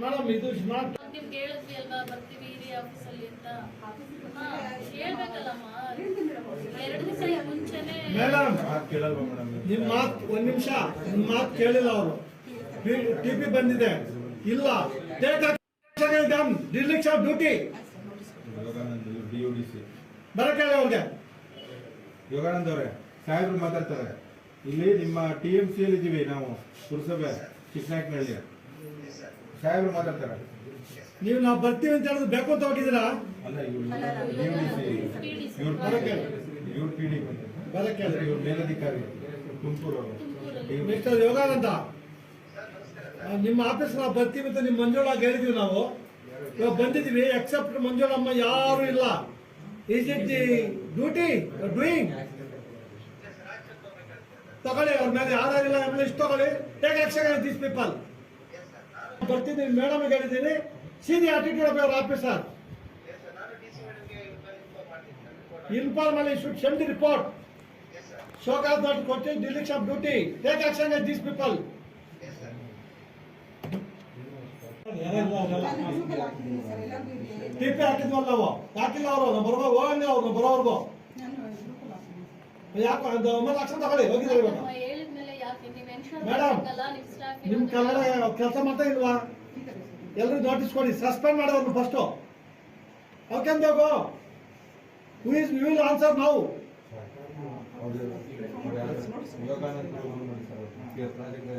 Madam ಇದು not ನಿಮ್ಗೆ ಹೇಳಿದ್ವಿ ಅಲ್ವಾ ಬರ್ತೀವಿ ಇರಿ ಆಫೀಸಲ್ಲಿ ಅಂತ. ಹಾ, ಹೇಳ್ಬೇಕಲ್ಲಮ್ಮ ಎರಡು ದಿವಸ ಮುಂಚೆನೆ ಮೇಡಮ್ ಮಾತು ಕೇಳಲ್ವಾ ಮೇಡಮ್ ನಿಮ್ ಮಾತ್ ಒಂದ್ ನಿಮಿಷ. ನಿಮ್ಮ ಮಾತು ಕೇಳಿಲ್ಲ ಅವರು. ಟಿ ಪಿ ಬಂದಿದೆ. ಇಲ್ಲ. Take duty Yoganand D U D C ಬರಕ್ಕೆ ಅವ್ರಿಗೆ. ಯೋಗಾನಂದ್ ಅವರೇ ಸಾಹೇಬ್ರು ಮಾತಾಡ್ತಾರೆ. ಇಲ್ಲಿ ನಿಮ್ಮ ಟಿ ಎಂ ಸಿ ಅಲ್ಲಿ ಇದೀವಿ ನಾವು ಪುರಸಭೆ ಚಿಕ್ಕನಾಯಕನಹಳ್ಳಿ ಸಾಹೇಬ್ರು ಮಾತಾಡ್ತಾರೆ. ನೀವು ನಾವು ಬರ್ತೀವಿ ಅಂತ ಹೇಳಿದ್ರೆ ಬೇಕು ಅಂತ ಅಲ್ಲ ಇವ್ರು ಇವ್ರು ಪಿ ಡಿ ಬರಕ್ಕೆ ಇವ್ರು ಮೇಲಧಿಕಾರಿ ತುಮಕೂರು ಮಿಸ್ಟರ್ ಯೋಗಾನಂದ ನಿಮ್ಮ ಆಫೀಸ್ ನಾವು ಬರ್ತೀವಿ ಅಂತ ನಿಮ್ಮ ಮಂಜುಳಾಗ ಹೇಳಿದ್ವಿ ನಾವು. ಇವಾಗ ಬಂದಿದ್ದೀವಿ ಎಕ್ಸೆಪ್ಟ್ ಮಂಜುಳಮ್ಮ ಯಾರು ಇಲ್ಲ. Is it the duty doing ತಗೊಳ್ಳಿ ಅವ್ರ ಮೇಲೆ ಯಾರಿಲ್ಲ ಆಮೇಲೆ ಇಷ್ಟು ತಗೊಳ್ಳಿ. ಟೇಕ್ ಯಕ್ಷಗಾನ ದೀಸ್ ಪೀಪಲ್ ಬರ್ತಿದ್ದೀನಿ ಮೇಡಮ್ ಹೇಳಿದ್ದೀನಿ. Senior attitude your officer inform ಅಲ್ಲಿ should send report report show cause not coating dereliction of duty take action these people T P ಹಾಕಿದ್ವಲ್ಲ ನಾವು? ಹಾಕಿಲ್ಲ ಅವರು ನಾವು ಬರುವ ಹೋಗಂಗೆ ಅವ್ರು ಬರೋವರೆಗೂ. ಯಾಕೆ ಅದು ಒಂಬತ್ತು ಲಕ್ಷ ತಗೊಳ್ಳಿ, ಹೋಗಿದ್ದಾರೆ ಇವಾಗ. ಸ್ಟಾಫ್ ನಿಮ್ ಕನ್ನಡ ಕೆಲಸ ಮಾಡ್ತಾ ಇಲ್ವಾ? ಎಲ್ಲರೂ ನೋಟಿಸ್ ಕೊಡಿ ಸಸ್ಪೆಂಡ್ ಮಾಡೋದು first okay go who is you will answer ನಾವು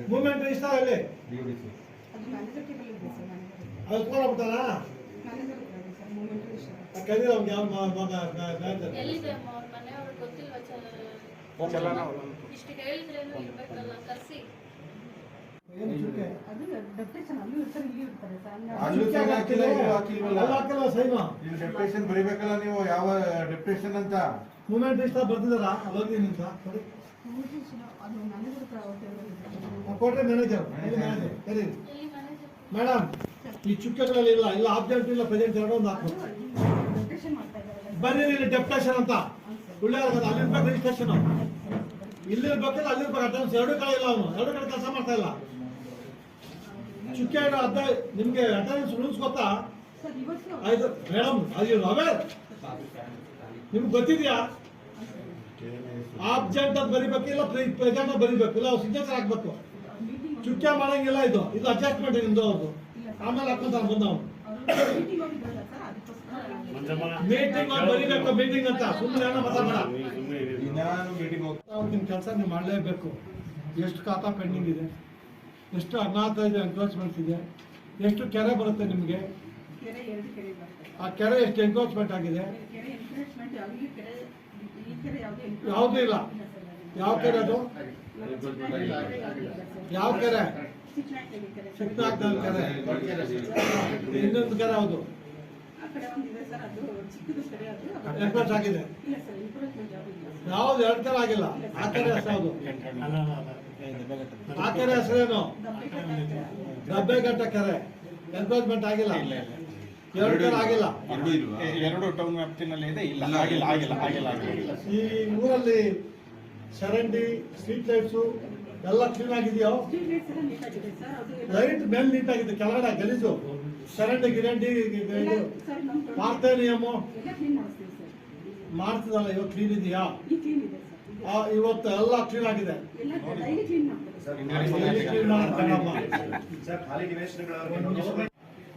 ಮೂಮೆಂಟ್ ಇಷ್ಟ ಸಿ ಅದು ಅವ್ನಿಗೆ ಯಾವ ಇಷ್ಟು ಹೇಳಿದ್ರೇನು ಇರ್ಬೇಕಲ್ಲ ಬರಿಬೇಕಲ್ಲ ನೀವು ಯಾವ ಅಂತ? ಮೂವ್ಮೆಂಟ್ ರಿಜಿಸ್ಟರ್ ಬರ್ತಿದಾರ? ಕೊಟ್ರೆ ಮ್ಯಾನೇಜರ್ ಮ್ಯಾನೇಜರ್ ಮೇಡಮ್ ಈ ಚುಕ್ಕೆಗಳಲ್ಲಿ ಇಲ್ಲ ಇಲ್ಲ ಆಬ್ಜೆಕ್ಟ್ ಇಲ್ಲ ಪ್ರೆಸೆಂಟ್ ಎರಡು ಒಂದು ಹಾಕು. ಬನ್ನಿ ಇಲ್ಲಿ ಡೆಪ್ಟೇಷನ್ ಅಂತ. ಒಳ್ಳೆ ಅಲ್ಲಿ ರಿಜಿಸ್ಟ್ರೇಷನ್ ಇಲ್ಲಿರ್ಬೇಕಿಲ್ಲ ಅಲ್ಲಿರ್ಬೇಕು ಬರ್ತಾನೆ ಎರಡು ಕಡೆ ಇಲ್ಲ ಅವನು. ಎರಡು ಕಡೆ ಕೆಲಸ ಮಾಡ್ತಾ ಇಲ್ಲ. ಚುಕ್ಕೆ ಅದ ನಿಮ್ಗೆ ಅಟೆಂಡೆನ್ಸ್ ರೂಲ್ಸ್ ಗೊತ್ತಾ? ಆಯ್ತು ಮೇಡಮ್ ಅದು ರವೆ. ನಿಮ್ಗೆ ಗೊತ್ತಿದ್ಯಾ? ಆಬ್ಜೆಂಟ್ ಅಂತ ಬರಿಬೇಕಿಲ್ಲ ಪ್ರೆಸೆಂಟ್ ಅಂತ ಬರಿಬೇಕು ಇಲ್ಲ, ಅವ್ರು ಸಿಗ್ನೇಚರ್ ಹಾಕ್ಬೇಕು. ಚುಕ್ಕೆ ಮಾಡಂಗಿಲ್ಲ ಇದು. ಇದು ಅಡ್ಜಸ್ಟ್ಮೆಂಟ್ ನಿಮ್ದು ಅವ್ರದ್ದು ಆಮೇಲೆ ಹಾಕೊಂತಾರೆ ಬಂದ ಅವನು. ಮೀಟಿಂಗ್ ಬರೀಬೇಕು ಮೀಟಿಂಗ್ ಅಂತ. ಸುಮ್ಮನೆ ಮೀಟಿಂಗ್ ಹೋಗ್ತಾ ನಿಮ್ಮ ಕೆಲಸ ನೀವು ಮಾಡಲೇಬೇಕು. ಎಷ್ಟು ಖಾತಾ ಪೆಂಡಿಂಗ್ ಇದೆ? ಎಷ್ಟು ಇದೆ ಎನ್ಕ್ರೋಚ್ಮೆಂಟ್ ಇದೆ? ಎಷ್ಟು ಕೆರೆ ಬರುತ್ತೆ ನಿಮಗೆ? ಆ ಕೆರೆ ಎಷ್ಟು ಎನ್ಕ್ರೋಚ್ಮೆಂಟ್ ಆಗಿದೆ? ಯಾವುದೂ ಇಲ್ಲ. ಯಾವ ಕೆರೆ ಅದು? ಯಾವ ಕೆರೆ? ಚಿಕ್ಕನಾಗ್ದಲ್ ಕೆರೆ. ಇನ್ನೊಂದು ಕೆರೆ ಹೌದು ಎನ್ಕ್ರೋಚ್ ಆಗಿದೆ. ಯಾವ್ದು ಎರಡು ಕೆರೆ ಆಗಿಲ್ಲ. ಆ ಕೆರೆ ಹೆಸರು ಯಾವುದು? ಆ ಕೆರೆ ಹೆಸರೇನು? ಡಬ್ಬೆಘಟ್ಟ ಕೆರೆ. ಎನ್ಫೋರ್ಸ್ಮೆಂಟ್ ಆಗಿಲ್ಲ. ಎರಡು ಆಗಿಲ್ಲ. ಎರಡು ಇಲ್ವಾ? ಎರಡು ಟೌನ್ ವ್ಯಾಪ್ತಿನಲ್ಲಿ ಇದೆ. ಇಲ್ಲ ಆಗಿಲ್ಲ ಆಗಿಲ್ಲ ಆಗಿಲ್ಲ ಆಗಿಲ್ಲ. ಈ ಊರಲ್ಲಿ ಚರಂಡಿ ಸ್ಟ್ರೀಟ್ ಲೈಟ್ಸು ಎಲ್ಲ ಕ್ಲೀನ್ ಆಗಿದೆಯೋ? ಲೈಟ್ ಮೇಲೆ ನೀಟ್ ಆಗಿದೆ, ಕೆಳಗಡೆ ಗಲೀಜು. ಚರಂಡಿ ಗಿರಂಡಿ ಮಾಡ್ತೇ ನಿಯಮ ಮಾಡ್ತದಲ್ಲ ಇವತ್ತು ಕ್ಲೀನ್ ಇದೆಯಾ? ಇವತ್ತು ಎಲ್ಲ ಕ್ಲೀನ್ ಆಗಿದೆ.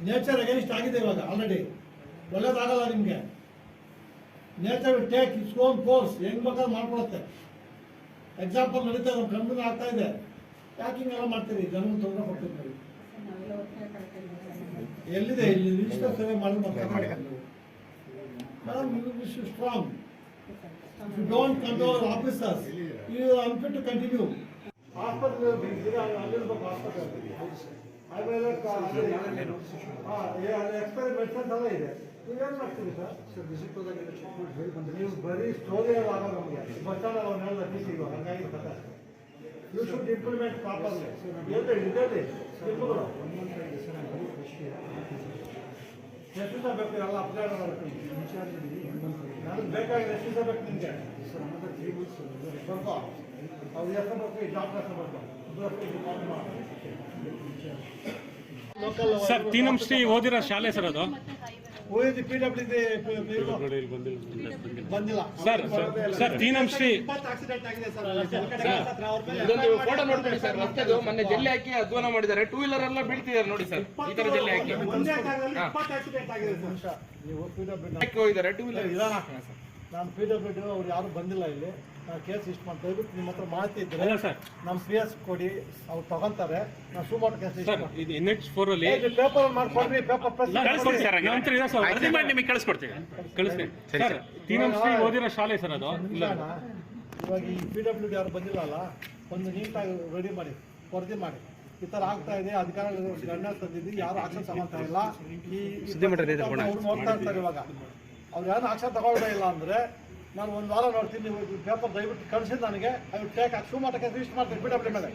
ನೇಚರ್ ಅಗೇನ್ಸ್ಟ್ ಆಗಿದೆ ಇವಾಗ ಆಲ್ರೆಡಿ ಒಳ್ಳೇದಾಗಲ್ಲ ನಿಮ್ಗೆ. Nature take its own course ಹೆಂಗ್ ಬೇಕಾದ್ರೆ ಮಾಡ್ಕೊಡುತ್ತೆ ಎಕ್ಸಾಂಪಲ್ ನಡೀತಾ ಇದೆ ಕಂಪನಿ ಆಗ್ತಾ ಇದೆ. ಯಾಕೆ ಹಿಂಗೆಲ್ಲ ಮಾಡ್ತೀರಿ? ಜನ ತೊಂದರೆ ಕೊಡ್ತೀರಿ ಎಲ್ಲಿದೆ? ಇಲ್ಲಿ ರಿಜಿಸ್ಟರ್ ಸರ್ವೆ ಮಾಡಿ madam you strong you don't control officers you unfit to continue. Hospital, ಅಲ್ಲಿರ್ಬೇಕು hospital. ಆಮೇಲೆ ಎಕ್ಸ್ಪೈರಿ ಮೆಡಿಸನ್ಸ್ ಎಲ್ಲ ಇದೆ ನೀವೇನು ಮಾಡ್ತೀರಿ ಸರ್ ನೀವು ಬರೀ ಸ್ಟೋರಿ ಎಲ್ಲ ಆಗಲ್ಲ ನಮಗೆ ಬಸ್ ಸ್ಟ್ಯಾಂಡ್ ಅವನ್ನೆಲ್ಲ ಟೀಚಿಂಗು ಹಂಗಾಗಿ ಕಥೆ ಯು ಶುಡ್ ಇಂಪ್ಲಿಮೆಂಟ್ ಪ್ರಾಪರ್ಲಿ ಎಲ್ಲಿ ಇದೆ ನಿಮ್ಮಗಳು ಎಷ್ಟು ದಿವಸ ಬೇಕು ಎಲ್ಲ ಅಪ್ಡೇಟ್ ನನಗೆ ಬೇಕಾಗಿದೆ ಎಷ್ಟು ದಿವಸ ಬೇಕು ನಿಮಗೆ ಸ್ವಲ್ಪ ಅವ್ರು ಹೆಸರು ಬೇಕು ಈ ಡಾಕ್ಟರ್ ಹೆಸರು ಬೇಕು ಇಬ್ಬರು ಹೆಸರು ಕಾಲ್ ಮಾಡಿ ಲೋಕಲ್ ಸರ್ ತೀನಂಶ್ರೀ ಓದಿರೋ ಶಾಲೆ ಸರ್ ಅದು? ಮತ್ತೆ highway road. ಓದಿ ಪಿ ಡಬ್ಲ್ಯೂ ಬಂದಿಲ್ಲ. ಸರ್ ಸರ್ ತೀನಂಶ್ರೀ ಆಕ್ಸಿಡೆಂಟ್ ಆಗಿದೆ ಸರ್. ಇದೊಂದು ಫೋಟೋ ನೋಡ್ಕೊಳ್ಳಿ ಸರ್ ರಸ್ತೆದು ಮೊನ್ನೆ ಜಲ್ಲಿ ಹಾಕಿ ಅಧ್ವಾನ ಮಾಡಿದ್ದಾರೆ. ಟೂ ವೀಲರ್ ಎಲ್ಲ ಬೀಳ್ತಿದ್ದಾರೆ ನೋಡಿ ಸರ್ ಈ ತರ ಜಲ್ಲಿ ಹಾಕಿ. ಆಕ್ಸಿಡೆಂಟ್ ಆಗಿದೆ ಸರ್. ನೀವು ಪಿ ಡಬ್ಲ್ಯೂ ಹೋಗಿದ್ದಾರೆ ಟೂ ವೀಲರ್ ಸರ್. ನಾನು ಪಿ ಡಬ್ಲ್ಯೂ ಡಿ ಅವ್ರು ಯಾರು ಬಂದಿಲ್ಲ ಇಲ್ಲಿ. ಕೇಸ್ ಇಷ್ಟು ಮಾಡಿ ದಯವಿಟ್ಟು ನಿಮ್ಮ ಹತ್ರ ಮಾಹಿತಿ ಇದ್ರೆ ಅಲ್ಲ ಸರ್. ನಮ್ಮ ಪಿ ಎಸ್ ಕೊಡಿ ಅವ್ರು ತಗೊಂತಾರೆ. ನಾನು ಸುಮಾರು ಕೇಸ್ ಇಸ್ಟ್ ಸರ್ ಇದು ಎನ್ ಎಚ್ ಫೋರ್ ಅಲ್ಲಿ ಪೇಪರ್ ಮಾಡ್ಕೊಡ್ರಿ ಪೇಪರ್ ಪ್ರೆಸ್ ಕಳಿಸ್ಕೊಡ್ತೀವಿ ಸರ್ ಇದೆ ಮಾಡಿ ನಿಮಗೆ ಕಳಿಸ್ಕೊಡ್ತೀವಿ. ಕಳಿಸ್ತೀನಿ ಸರ್ ತೀನಂ ಶ್ರೀ ಓದಿರೋ ಶಾಲೆ ಸರ್ ಅದು. ಇಲ್ಲ. ಇವಾಗ ಈ ಪಿ ಡಬ್ಲ್ಯೂ ಡಿ ಯಾರು ಬಂದಿಲ್ಲಲ್ಲ ಒಂದು ನೀಟಾಗಿ ರೆಡಿ ಮಾಡಿ ವರದಿ ಮಾಡಿ. ಈ ತರ ಆಗ್ತಾ ಇದೆ ಅಧಿಕಾರ ಗಣ್ಯ ತಂದಿದ್ದು ಯಾರು ಆಕ್ಷನ್ ತಗೋತಾ ಇಲ್ಲ. ಈ ಅವ್ರು ನೋಡ್ತಾ ಇರ್ತಾರೆ ಇವಾಗ. ಅವ್ರು ಯಾರು ಆಕ್ಷನ್ ತಗೊಳ್ತಾ ಇಲ್ಲ ಅಂದ್ರೆ ನಾನು ಒಂದು ವಾರ ನೋಡ್ತೀನಿ ನೀವು ಪೇಪರ್ ದಯವಿಟ್ಟು ಕಳಿಸಿ ನನಗೆ. ಐ ಟೇಕ್ ಅಕ್ಷು ಮಟ್ಟಕ್ಕೆ ರಿಜಿಸ್ಟರ್ ಮಾಡ್ತೀನಿ ಪಿ ಡಬ್ಲ್ಯೂ ಮೇಲೆ